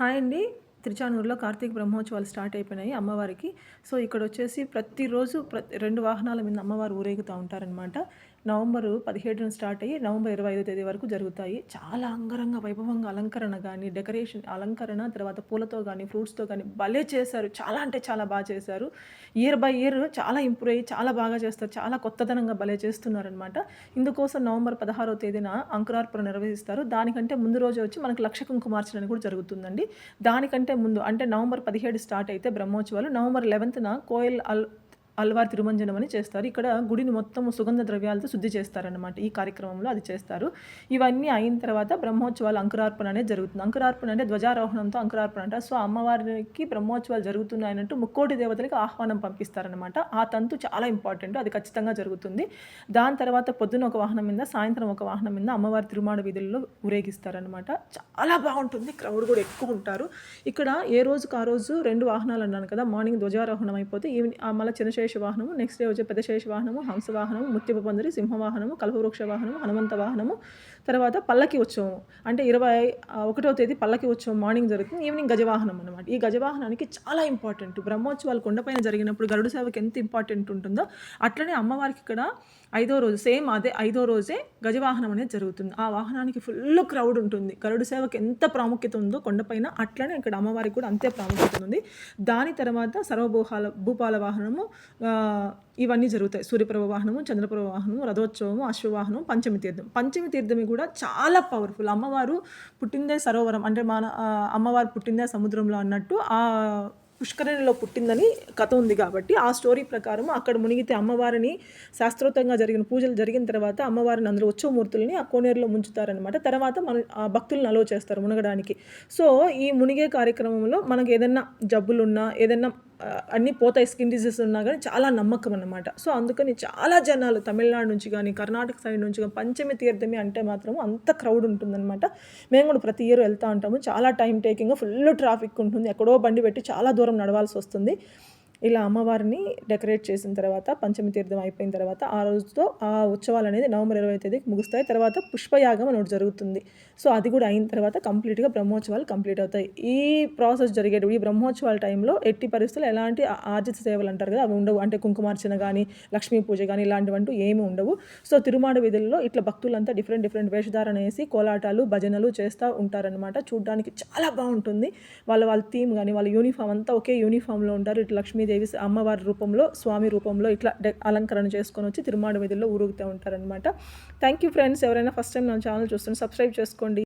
Hi అండి. తిరుచానూరులో కార్తీక బ్రహ్మోత్సవాలు start అయిపోయినాయి అమ్మవారికి. సో ఇక్కడ వచ్చేసి ప్రతిరోజు ప్రతి రెండు వాహనాల మీద అమ్మవారు ఊరేగుతూ ఉంటారనమాట నవంబర్ పదిహేడున స్టార్ట్ అయ్యి నవంబర్ ఇరవై ఐదో తేదీ వరకు జరుగుతాయి. చాలా అంగరంగ వైభవంగా అలంకరణ కానీ డెకరేషన్ అలంకరణ తర్వాత పూలతో కానీ ఫ్రూట్స్తో కానీ భలే చేశారు. చాలా అంటే చాలా బాగా చేశారు. ఇయర్ బై ఇయర్ చాలా ఇంప్రూవ్ అయ్యి చాలా బాగా చేస్తారు. చాలా కొత్తదనంగా భలే చేస్తున్నారనమాట ఇందుకోసం నవంబర్ పదహారో తేదీన అంకురార్పణ నిర్వహిస్తారు. దానికంటే ముందు రోజు వచ్చి మనకు లక్ష కుంకుమార్చన కూడా జరుగుతుందండి. దానికంటే ముందు అంటే నవంబర్ పదిహేడు స్టార్ట్ అయితే బ్రహ్మోత్సవాలు. నవంబర్ లెవెన్త్న కోయల్ అల్ అల్వార్ తిరుమంజనం అని చేస్తారు. ఇక్కడ గుడిని మొత్తం సుగంధ ద్రవ్యాలతో శుద్ధి చేస్తారనమాట ఈ కార్యక్రమంలో అది చేస్తారు. ఇవన్నీ అయిన తర్వాత బ్రహ్మోత్సవాలు అంకురార్పణ అనేది జరుగుతుంది. అంకురార్పణ అంటే ధ్వజారోహణంతో అంకురార్పణ అంట. సో అమ్మవారికి బ్రహ్మోత్సవాలు జరుగుతున్నాయనంటూ ముక్కోటి దేవతలకి ఆహ్వానం పంపిస్తారనమాట ఆ తంతు చాలా ఇంపార్టెంట్. అది ఖచ్చితంగా జరుగుతుంది. దాని తర్వాత పొద్దున ఒక వాహనం మీద సాయంత్రం ఒక వాహనం మీద అమ్మవారి తిరుమాడ వీధుల్లో ఊరేగిస్తారనమాట చాలా బాగుంటుంది. క్రౌడ్ కూడా ఎక్కువ ఉంటారు. ఇక్కడ ఏ రోజుకు ఆ రోజు రెండు వాహనాలు అన్నాను కదా మార్నింగ్ ధ్వజారోహణం అయిపోతే ఈవినింగ్ మళ్ళీ చిన్నశేష వాహనము నెక్స్ట్ డే వచ్చే పెద్ద శేష వాహనము హంస వాహనము ముత్యపు పందిరి సింహ వాహనము కల్పవృక్ష వాహనము హనుమంత వాహనము తర్వాత పల్లకి ఉత్సవం అంటే ఇరవై ఒకటో తేదీ పల్లకి ఉత్సవం మార్నింగ్ జరుగుతుంది. ఈవినింగ్ గజవాహనం అనమాట ఈ గజవాహనానికి చాలా ఇంపార్టెంట్ బ్రహ్మోత్సవాలు కొండపైన జరిగినప్పుడు గరుడు సేవకి ఎంత ఇంపార్టెంట్ ఉంటుందో అట్లనే అమ్మవారికి ఇక్కడ ఐదో రోజు సేమ్ అదే ఐదో రోజే గజవాహనం అనేది జరుగుతుంది. ఆ వాహనానికి ఫుల్ క్రౌడ్ ఉంటుంది. గరుడు సేవకి ఎంత ప్రాముఖ్యత ఉందో కొండపైన అట్లనే ఇక్కడ అమ్మవారికి కూడా అంతే ప్రాముఖ్యత ఉంది. దాని తర్వాత సర్వభూహాల భూపాల వాహనము ఇవన్నీ జరుగుతాయి. సూర్యప్రభ వాహనము చంద్రప్రభ వాహనము రథోత్సవము అశ్వవాహనం పంచమి తీర్థం. పంచమి తీర్థమి కూడా చాలా పవర్ఫుల్ అమ్మవారు పుట్టిందే సరోవరం. అంటే మన అమ్మవారు పుట్టిందే సముద్రంలో అన్నట్టు ఆ పుష్కరిణిలో పుట్టిందని కథ ఉంది కాబట్టి ఆ స్టోరీ ప్రకారం అక్కడ మునిగితే అమ్మవారిని శాస్త్రోతంగా జరిగిన పూజలు జరిగిన తర్వాత అమ్మవారిని అందులో ఉత్సవమూర్తుల్ని ఆ కోనేరులో ముంచుతారనమాట తర్వాత మన భక్తులను అలో చేస్తారు మునగడానికి. సో ఈ మునిగే కార్యక్రమంలో మనకు ఏదైనా జబ్బులున్నా ఏదైనా అన్నీ పోతాయి స్కిన్ డిజీస్ ఉన్నా కానీ చాలా నమ్మకం అన్నమాట. సో అందుకని చాలా జనాలు తమిళనాడు నుంచి కానీ కర్ణాటక సైడ్ నుంచి కానీ పంచమి తీర్థమి అంటే మాత్రం అంత క్రౌడ్ ఉంటుందన్నమాట. మేము కూడా ప్రతి ఇయర్ వెళ్తూ ఉంటాము. చాలా టైం టేకింగ్ ఫుల్ ట్రాఫిక్ ఉంటుంది. ఎక్కడో బండి పెట్టి చాలా దూరం నడవాల్సి వస్తుంది. ఇలా అమ్మవారిని డెకరేట్ చేసిన తర్వాత పంచమి తీర్థం అయిపోయిన తర్వాత ఆ రోజుతో ఆ ఉత్సవాలు అనేది నవంబర్ ఇరవై తేదీకి ముగుస్తాయి. తర్వాత పుష్పయాగం అని ఒకటి జరుగుతుంది. సో అది కూడా అయిన తర్వాత కంప్లీట్గా బ్రహ్మోత్సవాలు కంప్లీట్ అవుతాయి. ఈ ప్రాసెస్ జరిగేటప్పుడు ఈ బ్రహ్మోత్సవాల టైంలో ఎట్టి పరిస్థితులు ఎలాంటి ఆర్జిత సేవలు అంటారు కదా అవి ఉండవు. అంటే కుంకుమార్చన కానీ లక్ష్మీ పూజ కానీ ఇలాంటివంటూ ఏమీ ఉండవు. సో తిరుమాడ వీధుల్లో ఇట్లా భక్తులంతా డిఫరెంట్ డిఫరెంట్ వేషధారణ వేసి కోలాటాలు భజనలు చేస్తూ ఉంటారనమాట చూడడానికి చాలా బాగుంటుంది. వాళ్ళ వాళ్ళ థీమ్ కానీ వాళ్ళ యూనిఫామ్ అంతా ఒకే యూనిఫామ్లో ఉంటారు. ఇట్లా లక్ష్మీ దేవి అమ్మవారి రూపంలో స్వామి రూపంలో ఇట్లా అలంకరణ చేసుకొని వచ్చి తిరుమాడ వీధుల్లో ఊరుగుతూ ఉంటారనమాట థ్యాంక్ యూ ఫ్రెండ్స్ ఎవరైనా ఫస్ట్ టైం నా ఛానల్ చూస్తున్న సబ్స్క్రైబ్ చేసుకోండి.